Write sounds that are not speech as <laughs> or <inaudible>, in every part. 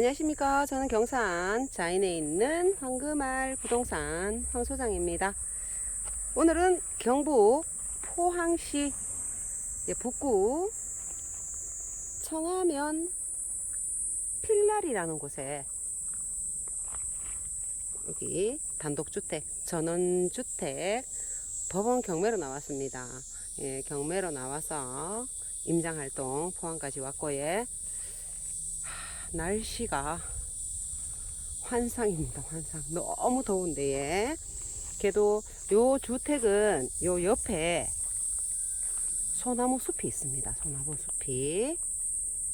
안녕하십니까. 저는 경산 자인에 있는 황금알 부동산 황 소장입니다. 오늘은 경북 포항시 북구 청하면 필날이라는 곳에 여기 단독주택, 전원주택 법원 경매로 나왔습니다. 예, 경매로 나와서 임장활동 포항까지 왔고, 예. 날씨가 환상입니다. 환상. 너무 더운데 예. 그래도 요 주택은 요 옆에 소나무 숲이 있습니다. 소나무 숲이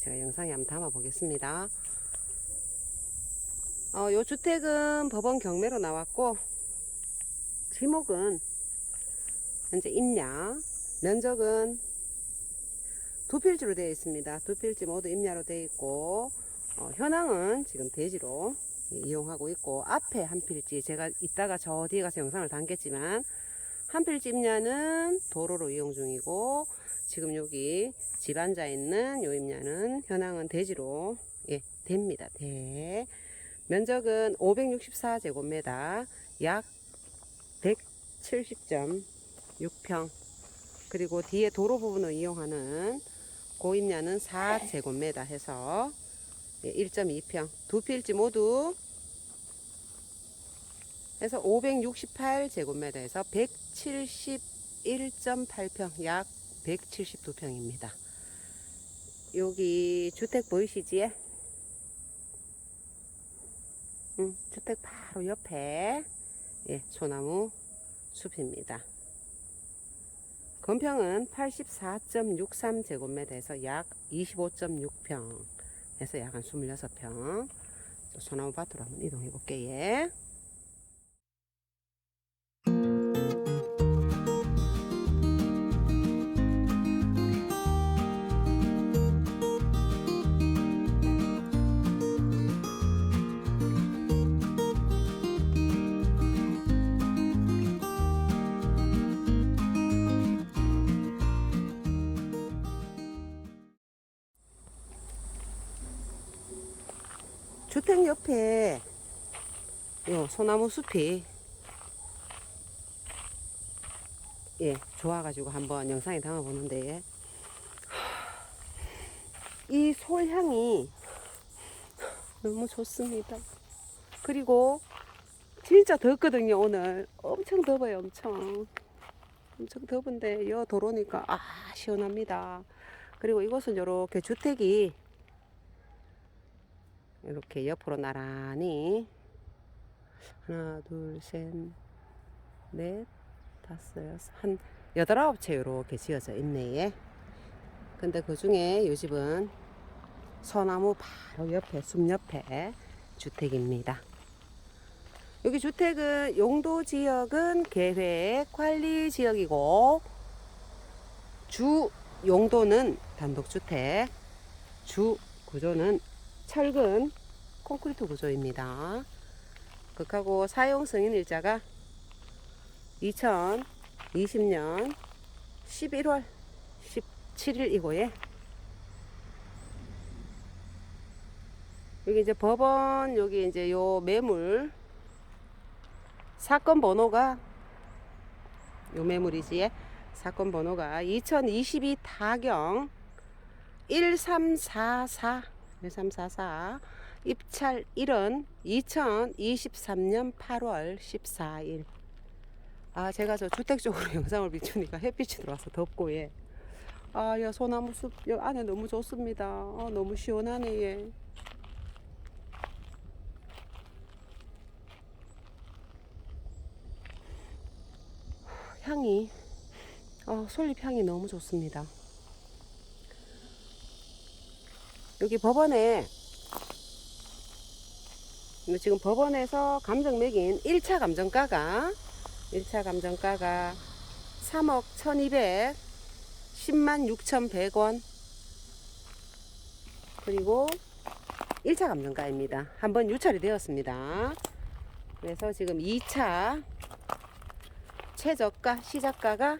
제가 영상에 한번 담아 보겠습니다. 어, 요 주택은 법원 경매로 나왔고 지목은 현재 임야 면적은 두 필지로 되어 있습니다. 두 필지 모두 임야로 되어 있고 어, 현황은 지금 대지로 이용하고 있고 앞에 한 필지 제가 이따가 저 뒤에 가서 영상을 담겠지만 한 필지 임야는 도로로 이용 중이고 지금 여기 집 앉아 있는 요 임야는 현황은 대지로 예 됩니다. 대 면적은 564제곱미터 약 170.6평 그리고 뒤에 도로 부분을 이용하는 고임야는 4제곱미터 해서 1.2평 두 필지 모두 해서 568제곱미터에서 171.8평 약 172평입니다. 여기 주택 보이시지에? 음, 주택 바로 옆에 예, 소나무 숲입니다. 건평은 84.63제곱미터에서 약 25.6평 해서 약 한 26평 소나무 밭으로 한번 이동해 볼게요. 주택 옆에 요 소나무 숲이 예 좋아가지고 한번 영상에 담아 보는데 이 솔향이 너무 좋습니다. 그리고 진짜 덥거든요 오늘 엄청 더워요 엄청 엄청 더운데 여 도로니까 아 시원합니다. 그리고 이곳은 이렇게 주택이 이렇게 옆으로 나란히. 하나 둘셋넷 다섯 여섯 한 여덟 아홉 채 이렇게 지어져 있네 근데 그 중에 이 집은 소나무 바로 옆에 숲 옆에 주택입니다. 여기 주택은 용도 지역은 계획 관리 지역이고 주 용도는 단독주택 주 구조는 철근 콘크리트 구조입니다. 극하고 사용 승인 일자가 2020년 11월 17일이고요. 여기 이제 법원 여기 이제 요 매물 사건 번호가 요 매물이지 사건 번호가 2022 타경 1344 1344 입찰 1은 2023년 8월 14일 아 제가 저 주택 쪽으로 <laughs> 영상을 비추니까 햇빛이 들어와서 덥고 예. 아 야 소나무 숲 여 안에 너무 좋습니다 아, 너무 시원하네 예. 향이 어, 솔잎 향이 너무 좋습니다 여기 법원에 지금 법원에서 감정 매긴 1차 감정가가 1차 감정가가 3억 1200 10만 6,100원 그리고 1차 감정가입니다. 한번 유찰이 되었습니다. 그래서 지금 2차 최저가 시작가가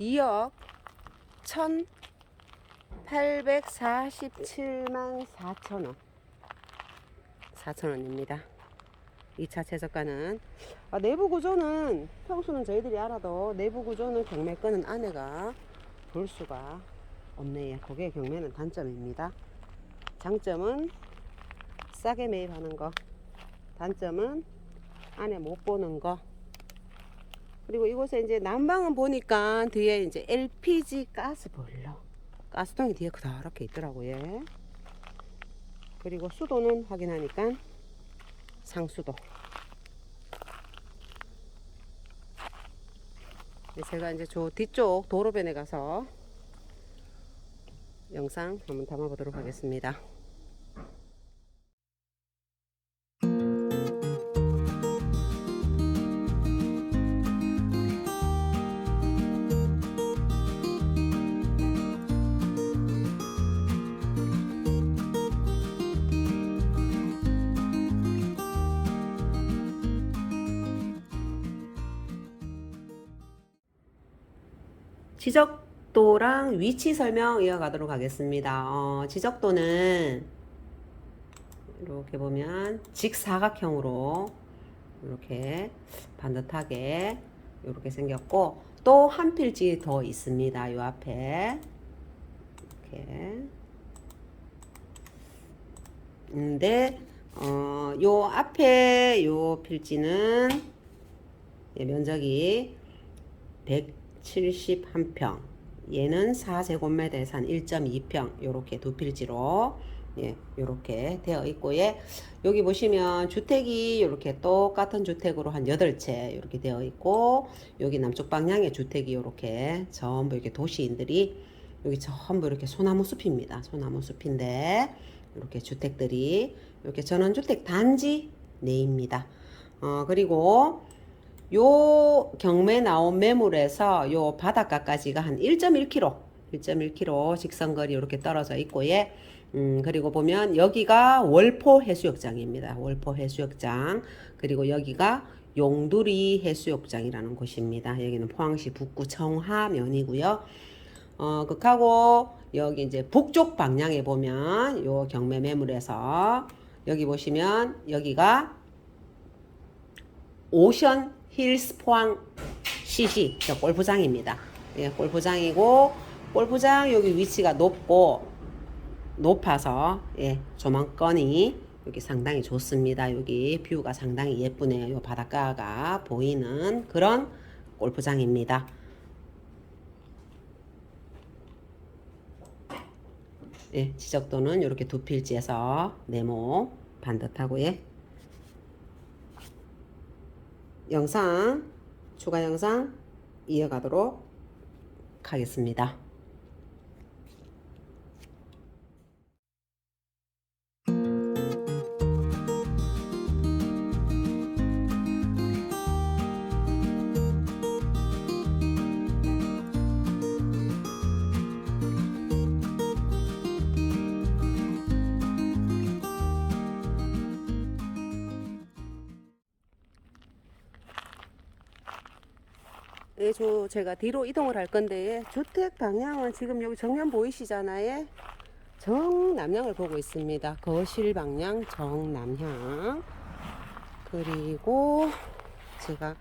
2억 1 0 847만 4천원. 4천원입니다. 2차 최저가는. 아, 내부 구조는 평수는 저희들이 알아도 내부 구조는 경매 끄는 아내가 볼 수가 없네요 그게 경매는 단점입니다. 장점은 싸게 매입하는 거. 단점은 안에 못 보는 거. 그리고 이곳에 이제 난방은 보니까 뒤에 이제 LPG 가스 보일러 가스통이 뒤에 그렇게 있더라고요 그리고 수도는 확인하니까 상수도 네, 제가 이제 저 뒤쪽 도로변에 가서 영상 한번 담아보도록 하겠습니다. 지적도랑 위치 설명 이어가도록 하겠습니다. 어, 지적도는 이렇게 보면 직사각형으로 이렇게 반듯하게 이렇게 생겼고 또 한 필지 더 있습니다. 요 앞에 이렇게 근데 어, 요 앞에 요 필지는 예, 면적이 171평 얘는 4제곱미터에서 한 1.2평 요렇게 두 필지로 예, 요렇게 되어 있고 예, 여기 보시면 주택이 이렇게 똑같은 주택으로 한 8채 이렇게 되어 있고 여기 남쪽 방향의 주택이 이렇게 전부 이렇게 도시인들이 여기 전부 이렇게 소나무 숲입니다. 소나무 숲인데 이렇게 주택들이 이렇게 전원주택 단지 내입니다. 어, 그리고 요 경매 나온 매물에서 요 바닷가까지가 한 1.1km, 1.1km 직선거리 이렇게 떨어져 있고 예. 음, 그리고 보면 여기가 월포 해수욕장입니다. 월포 해수욕장. 그리고 여기가 용두리 해수욕장이라는 곳입니다. 여기는 포항시 북구 청하면이고요. 어, 극하고 여기 이제 북쪽 방향에 보면 요 경매 매물에서 여기 보시면 여기가 오션 힐스 포항 CC 저 골프장입니다. 예, 골프장이고 골프장 여기 위치가 높고 높아서 예, 조망권이 여기 상당히 좋습니다. 여기 뷰가 상당히 예쁘네요. 요 바닷가가 보이는 그런 골프장입니다. 예, 지적도는 이렇게 두 필지에서 네모 반듯하고 예. 영상 추가 영상 이어가도록 하겠습니다. 예, 저 제가 뒤로 이동을 할 건데 주택 방향은 지금 여기 정면 보이시잖아요. 정남향을 보고 있습니다. 거실 방향 정남향. 그리고 제가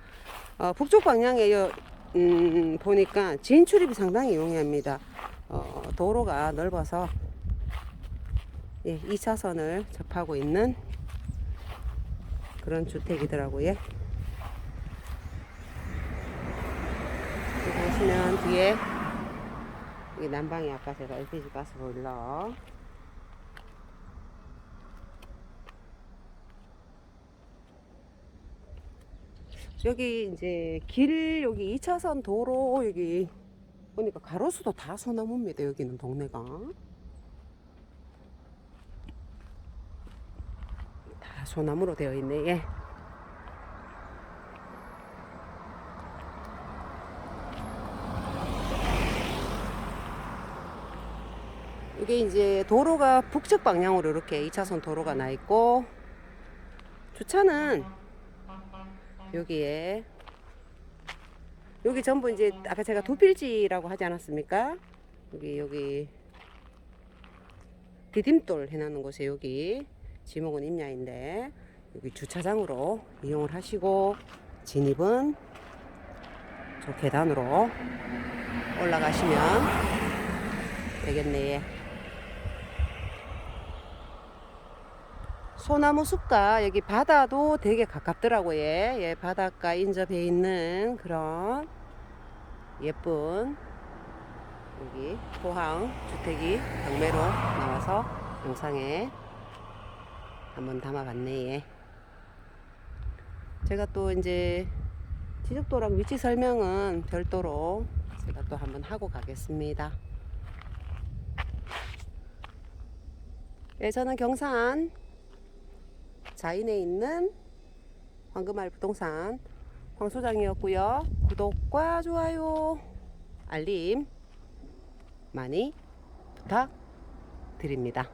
어, 북쪽 방향에 요, 음, 보니까 진출입이 상당히 용이합니다. 어, 도로가 넓어서 예, 2차선을 접하고 있는 그런 주택이더라고요. 여기 보시면 뒤에 여기 난방이 아까 제가 LPG 가스 보일러. 여기 이제 길 여기 2차선 도로 여기 보니까 가로수도 다 소나무입니다 여기는 동네가. 다 소나무로 되어 있네. 예. 이게 이제 도로가 북측 방향으로 이렇게 2차선 도로가 나 있고 주차는 여기에 여기 전부 이제 아까 제가 두 필지라고 하지 않았습니까? 여기 여기 디딤돌 해놓는 곳에 여기 지목은 임야인데 여기 주차장으로 이용을 하시고 진입은 저 계단으로 올라가시면 되겠네. 소나무 숲과 여기 바다도 되게 가깝더라고요. 예, 바닷가 인접해 있는 그런 예쁜 여기 포항 주택이 경매로 나와서 영상에 한번 담아봤네. 예. 제가 또 이제 지적도랑 위치 설명은 별도로 제가 또 한번 하고 가겠습니다. 예, 저는 경산 자인에 있는 황금알 부동산 황 소장이었고요. 구독과 좋아요, 알림 많이 부탁드립니다.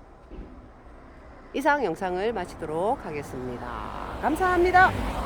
이상 영상을 마치도록 하겠습니다. 감사합니다.